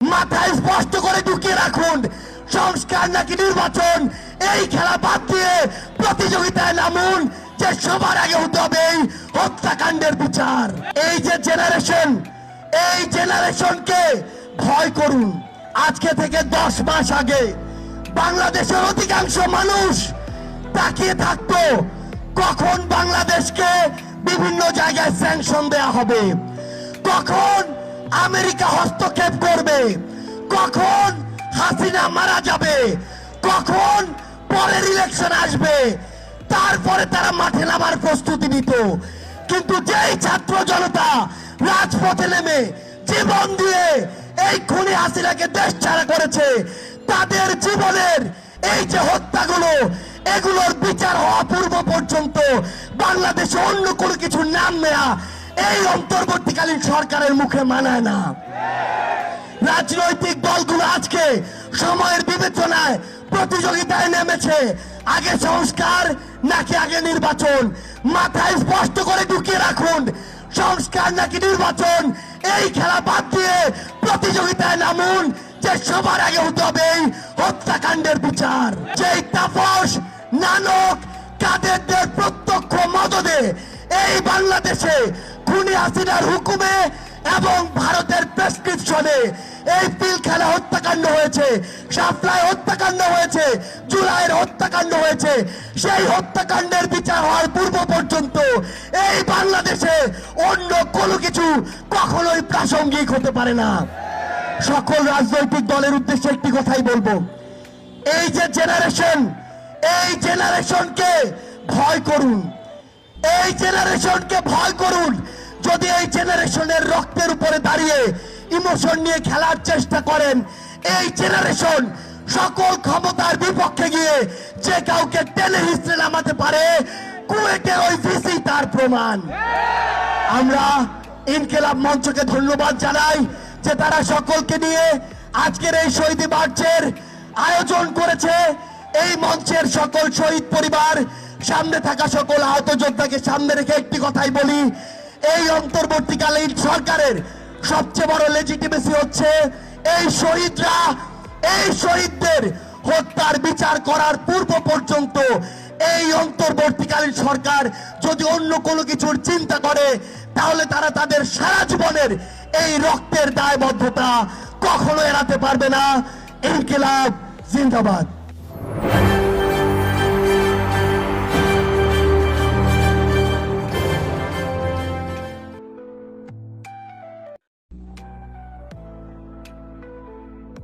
মাথায় স্পষ্ট করে ঢুকিয়ে রাখুন। সংস্কার নাকি নির্বাচন? এই খেলা বাদ দিয়ে প্রতিযোগিতায় নামুন, যে সবার আগে হতে হবে এই হত্যাকাণ্ডের বিচার। এই যে জেনারেশন এই জেনারেশনকে ভয় করুন। আজকে থেকে দশ মাস আগে বাংলাদেশের অধিকাংশ মানুষ তাকিয়ে থাকতো, কখন বাংলাদেশকে বিভিন্ন জায়গায় স্যাংশন দেয়া হবে? কখন আমেরিকা হস্তক্ষেপ করবে। কখন হাসিনা মারা যাবে? কখন পরের ইলেকশন আসবে? তারপরে তারা মাঠে নামার প্রস্তুতি নিত। কিন্তু যেই ছাত্র জনতা রাজপথে নেমে জীবন দিয়ে এই খুনি হাসিনাকে দেশ ছাড়া করেছে, তাদের জীবনের এই যে হত্যাগুলো, এগুলোর বিচার হওয়া পূর্ব পর্যন্ত বাংলাদেশে অন্য কোনো কিছু নাম নেয়া এই অন্তর্বর্তীকালীন সরকারের মুখে মানায় না। রাজনৈতিক দলগুলো আজকে সময়ের বিবেচনায় প্রতিযোগিতায় নেমেছে। আগে সংস্কার, নাকি আগে নির্বাচন? মাথায় স্পষ্ট করে ঢুকিয়ে রাখুন, সংস্কার নাকি নির্বাচন? এই খেলা বাদ দিয়ে প্রতিযোগিতায় নামুন, যে সবার আগে হতে হবে হত্যাকাণ্ডের বিচার। যেই তাপস, নানক, কাদেরদের প্রত্যক্ষ মদদে এই বাংলাদেশে খুনি হাসিনার হুকুমে এবং ভারতের প্রেসক্রিপশনে এই পিলখানা হত্যাকাণ্ড হয়েছে সাপ্লাই হত্যাকাণ্ড হয়েছে, জুলাইয়ের হত্যাকাণ্ড হয়েছে। সেই হত্যাকাণ্ডের বিচার হওয়ার পূর্ব পর্যন্ত এই বাংলাদেশে অন্য কোনো কিছু কখনোই প্রাসঙ্গিক হতে পারে না। সকল রাজনৈতিক দলের উদ্দেশ্যে একটি কথাই বলব। এই যে জেনারেশন এই জেনারেশনকে ভয় করুন। এই জেনারেশনকে ভয় করুন। যদি এই জেনারেশনের রক্তের উপরে দাঁড়িয়ে ইমোশন নিয়ে খেলার চেষ্টা করেন, এই জেনারেশন সকল ক্ষমতার বিপক্ষে গিয়ে যে কাউকে টেনে হিস্ট্রে নামাতে পারে কুয়েটের ওই ভিসি তার প্রমাণ। আমরা ইনকেলাব মঞ্চকে ধন্যবাদ জানাই যে তারা সকলকে নিয়ে আজকের এই শহীদ মার্চের আয়োজন করেছে। এই মঞ্চের সকল শহীদ পরিবার, সামনে থাকা সকল আহত যোদ্ধাকে সামনে রেখে একটি কথাই বলি এই অন্তর্বর্তীকালীন সরকারের সবচেয়ে বড় লেজিটিমেসি হচ্ছে এই শহীদরা, এই শহীদদের হত্যার বিচার করার পূর্ব পর্যন্ত এই অন্তর্বর্তীকালীন সরকার যদি অন্য কোনো কিছুর চিন্তা করে, তাহলে তারা তাদের সারা জীবনের এই রক্তের দায়বদ্ধতা কখনো এড়াতে পারবে না। ইনকিলাব, জিন্দাবাদ।